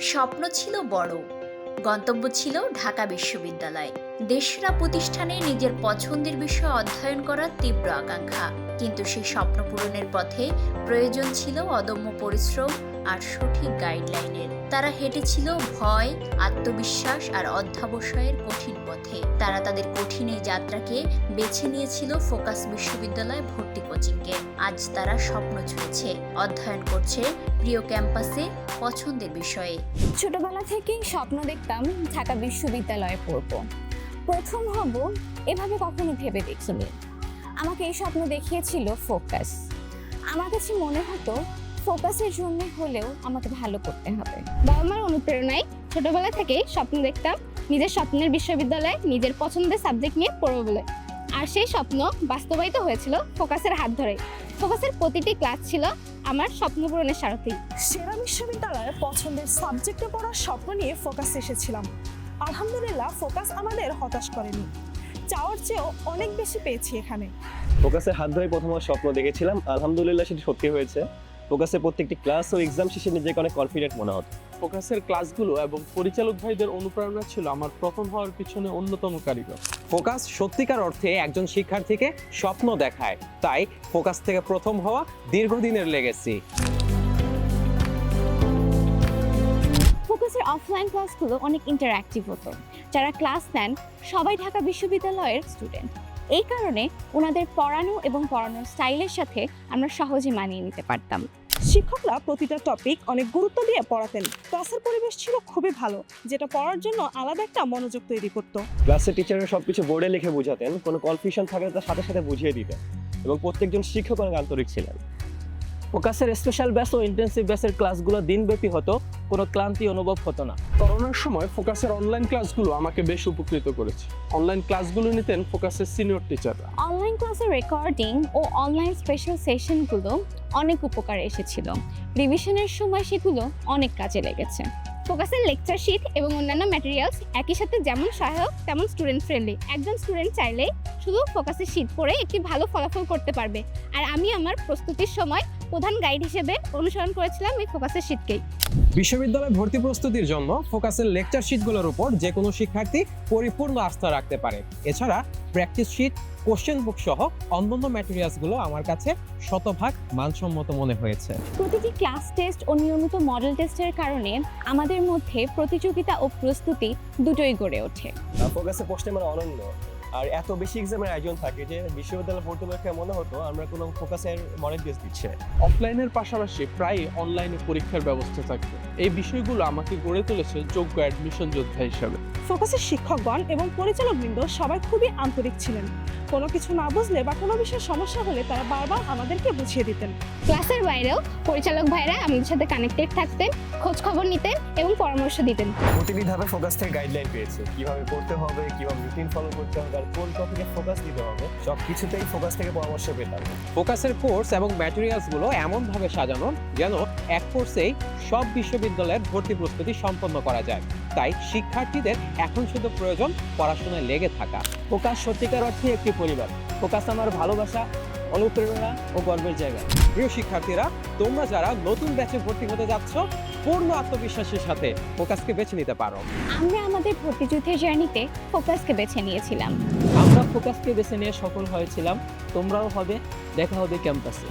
স্বপ্ন ছিল বড়। গন্তব্য ছিল ঢাকা বিশ্ববিদ্যালয়। দেশরা প্রতিষ্ঠানে নিজের পছন্দের বিষয়ে অধ্যয়ন করার তীব্র আকাঙ্ক্ষা। কিন্তু সেই স্বপ্ন পূরণের পথে প্রয়োজন ছিল অদম্য পরিশ্রম আর সঠিক গাইডলাইনের তারা হেঁটেছিল ভয়, আত্মবিশ্বাস আর অধ্যাবসায়ের কঠিন পথে। তারা তাদের কঠিন এই যাত্রাকে বেছে নিয়েছিল ফোকাস বিশ্ববিদ্যালয় ভর্তি কোচিংকে। আজ তারা স্বপ্ন ছুঁয়েছে, অধ্যয়ন করছে প্রিয় ক্যাম্পাসে পছন্দের বিষয়ে। ছোটবেলা থেকেই স্বপ্ন দেখতাম ঢাকা বিশ্ববিদ্যালয়ে পড়ব। প্রথম হব এভাবে কখনো ভেবে দেখিনি। আমাকে এই স্বপ্ন দেখিয়েছিল ফোকাস। আমার কাছে মনে হতো ফোকাসের জন্য হলেও আমাকে ভালো করতে হবে। বাবা মার অনুপ্রেরণায় ছোটবেলা থেকেই স্বপ্ন দেখতাম নিজের স্বপ্নের বিশ্ববিদ্যালয়ে নিজের পছন্দের সাবজেক্ট নিয়ে পড়ব বলে। আর সেই স্বপ্ন বাস্তবায়িত হয়েছিল ফোকাসের হাত ধরে ফোকাসের প্রতিটি ক্লাস ছিল আমার স্বপ্ন পূরণের সারথী। সেরা বিশ্ববিদ্যালয়ে পছন্দের সাবজেক্টে পড়ার স্বপ্ন নিয়ে ফোকাস এসেছিলাম। আলহামদুলিল্লাহ ফোকাস আমাদের হতাশ করেনি। চাওয়ার চেয়েও অনেক বেশি পেয়েছি এখানে। ফোকাসের হাত ধরে প্রথম স্বপ্ন দেখেছিলাম। আলহামদুলিল্লাহ সেটি সত্যি হয়েছে। ফোকাসের প্রত্যেকটি ক্লাস ও এক্সাম শেষে নিজেকে অনেক কনফিডেন্ট মনে হতো। ফোকাসের ক্লাসগুলো এবং পরিচালক ভাইদের অনুপ্রেরণা ছিল আমার প্রথম হওয়ার পিছনে অন্যতম কারিগর। ফোকাস সত্যিকার অর্থে একজন শিক্ষার্থীকে স্বপ্ন দেখায় তাই ফোকাস থেকে প্রথম হওয়া দীর্ঘদিনের লেগেছি ফোকাসের অফলাইন ক্লাসগুলো অনেক ইন্টারঅ্যাক্টিভ হতো। যারা ক্লাস নেন সবাই ঢাকা বিশ্ববিদ্যালয়ের স্টুডেন্ট এই কারণে ওনাদের পড়ানো এবং পড়ানোর স্টাইলের সাথে আমরা সহজে মানিয়ে নিতে পারতাম। শিক্ষকরা প্রতিটা টপিক অনেক গুরুত্ব দিয়ে পড়াতেন। ক্লাসের পরিবেশ ছিল খুবই ভালো যেটা পড়ার জন্য আলাদা একটা মনোযোগ তৈরি করতো। ক্লাসের টিচাররা সবকিছু বোর্ডে লিখে বোঝাতেন কোনো কনফিউশন থাকলে তার সাথে সাথে বুঝিয়ে দিতেন। এবং প্রত্যেকজন শিক্ষক অনেক আন্তরিক ছিলেন। ফোকাসের স্পেশাল ব্যাচ ও ইন্টেন্সিভ ব্যাচের ক্লাসগুলো দিনব্যাপী হতো কোনো ক্লান্তি অনুভব হতো না। করোনার সময় ফোকাসের অনলাইন ক্লাসগুলো আমাকে বেশ উপকৃত করেছে। অনলাইন ক্লাসগুলো নিতেন ফোকাসের সিনিয়র টিচাররা অনলাইন ক্লাসের রেকর্ডিং ও অনলাইন স্পেশাল সেশনগুলো অনেক উপকারে এসেছিল। রিভিশনের সময় সেগুলো অনেক কাজে লেগেছে। ফোকাসের লেকচার শিট এবং অন্যান্য ম্যাটেরিয়ালস একই সাথে যেমন সহায়ক তেমন স্টুডেন্ট ফ্রেন্ডলি একজন স্টুডেন্ট চাইলেই শুধু ফোকাসের শিট পড়ে একটি ভালো ফলাফল করতে পারবে। আর আমি আমার প্রস্তুতির সময় প্রধান গাইড হিসেবে অনুসরণ করেছিলাম এই ফোকাসের শিটকেই। বিশ্ববিদ্যালয় ভর্তি প্রস্তুতির জন্য ফোকাসের লেকচার শিটগুলোর উপর যে কোনো শিক্ষার্থী পরিপূর্ণ আস্থা রাখতে পারে। এছাড়া প্র্যাকটিস শিট কোশ্চেন বুক সহ অন্যান্য ম্যাটেরিয়ালসগুলো আমার কাছে শতভাগ মানসম্মত মনে হয়েছে। প্রতিটি ক্লাস টেস্ট ও নিয়মিত মডেল টেস্টের কারণে আমাদের মধ্যে প্রতিযোগিতা ও প্রস্তুতি দুটোই গড়ে ওঠে। ফোকাসের পোস্টে মানে অনন্য। আর এত বেশি এক্সামের আয়োজন থাকে যে বিশ্ববিদ্যালয় পড়তে পরীক্ষায় মনে হতো আমরা কোনো ফোকাসের মডেল টেস্ট দিচ্ছে অফলাইনের পাশাপাশি প্রায় অনলাইনে পরীক্ষার ব্যবস্থা থাকে। এই বিষয়গুলো আমাকে গড়ে তুলেছে যোগ্য অ্যাডমিশন যোদ্ধা হিসাবে। ফোকাসের শিক্ষকগণ এবং পরিচালকবৃন্দ সবাই খুবই আন্তরিক ছিলেন। কোনো কিছু না বুঝলে বা কোনো বিষয়ে সমস্যা হলে তারা বারবার আমাদেরকে বুঝিয়ে দিতেন। ক্লাসের বাইরেও পরিচালক ভাইরা আমাদের সাথে কানেক্টেড থাকতেন খোঁজ খবর নিতেন এবং পরামর্শ দিতেন। প্রতিটি ধাপে ফোকাস থেকে গাইডলাইন পেয়েছে। কীভাবে পড়তে হবে কীভাবে রুটিন ফলো করতে হবে আর কোন টপিকে ফোকাস দিতে হবে সব কিছুতেই ফোকাস থেকে পরামর্শ পেতাম। ফোকাসের কোর্স এবং ম্যাটেরিয়ালসগুলো এমনভাবে সাজানো যেন এক কোর্সেই সব বিশ্ববিদ্যালয়ের ভর্তি প্রস্তুতি সম্পন্ন করা যায়। তাই শিক্ষার্থীদের এখন শুধু প্রয়োজন পড়াশোনায় লেগে থাকা। ফোকাস সত্যিকার অর্থে একটি পরিবার। ফোকাস আমার ভালোবাসা অনুপ্রেরণা ও গর্বের জায়গা। প্রিয় শিক্ষার্থীরা তোমরা যারা নতুন ব্যাচে ভর্তি হতে যাচ্ছ পূর্ণ আত্মবিশ্বাসের সাথে ফোকাসকে বেছে নিতে পারো। আমরা আমাদের ভর্তিযুদ্ধের জার্নিতে ফোকাসকে বেছে নিয়েছিলাম। আমরা ফোকাসকে বেছে নিয়ে সফল হয়েছিলাম। তোমরাও হবে দেখা হবে ক্যাম্পাসে।